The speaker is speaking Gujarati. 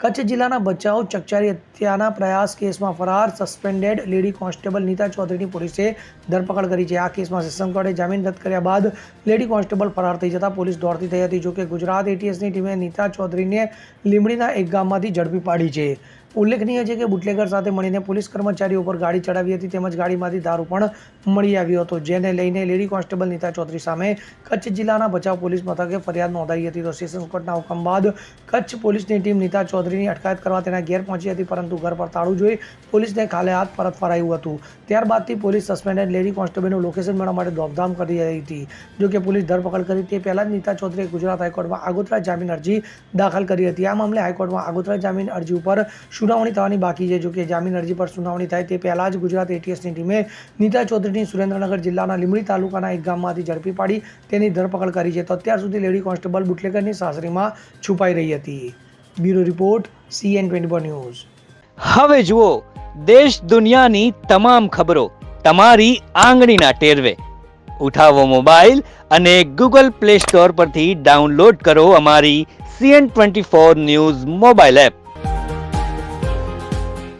કચ્છ જિલ્લાના બચાવ ચકચારી હત્યાના પ્રયાસ કેસમાં ફરાર સસ્પેન્ડેડ લેડી કોન્સ્ટેબલ નીતા ચૌધરીની પોલીસે ધરપકડ કરી છે. આ કેસમાં સેશન કોર્ટે જામીન રદ કર્યા બાદ લેડી કોન્સ્ટેબલ ફરાર થઈ જતાં પોલીસ દોડતી થઈ હતી, જોકે ગુજરાત એટીએસની ટીમે નીતા ચૌધરીને લીમડીના એક ગામમાંથી ઝડપી પાડી છે. ઉલ્લેખનીય છે કે બુટલેગર સાથે મળીને પોલીસ કર્મચારીઓ પર ગાડી ચડાવી હતી તેમજ ગાડીમાંથી દારૂ પણ મળી આવ્યો હતો, જેને લઈને લેડી કોન્સ્ટેબલ નીતા ચૌધરી સામે કચ્છ જિલ્લાના બચાવ પોલીસ મથકે ફરિયાદ નોંધાઈ હતી. તો સેશન્સ કોર્ટના હુકમ બાદ કચ્છ પોલીસની ટીમ નીતા ચૌધરીની અટકાયત કરવા તેના ઘેર પહોંચી હતી, પરંતુ ઘર પર તાળું જોઈ પોલીસને ખાલે હાથ પરત ફરાયું હતું. ત્યારબાદથી પોલીસ સસ્પેન્ડેડ લેડી કોન્સ્ટેબલનું લોકેશન મેળવવા માટે દોડધામ કરી રહી હતી. જો કે પોલીસ ધરપકડ કરી તે પહેલા જ નીતા ચૌધરીએ ગુજરાત હાઈકોર્ટમાં આગોતરા જામીન અરજી દાખલ કરી હતી. આ મામલે હાઈકોર્ટમાં આગોતરા જામીન અરજી ઉપર સુનાવણી થવાની બાકી છે. જો કે જામીન અરજી પર સુનાવણી થાય તે પહેલાં જ ગુજરાત એટીએસની ટીમે નીતા ચૌધરીની સુરેન્દ્રનગર જિલ્લાના લીંબડી તાલુકાના એક ગામમાંથી ઝડપી પાડી તેની ધરપકડ કરી છે. તો અત્યાર સુધી લેડી કોન્સ્ટેબલ બુટલેકરની સાસરીમાં છુપાઈ રહી હતી. Bureau report CN twenty news. હવે જુઓ, દેશ દુનિયાની તમામ ખબરો તમારી આંગળીના ટેરવે. ઉઠાવો મોબાઈલ અને ગૂગલ પ્લે સ્ટોર પરથી ડાઉનલોડ કરો અમારી CN twenty four news mobile app.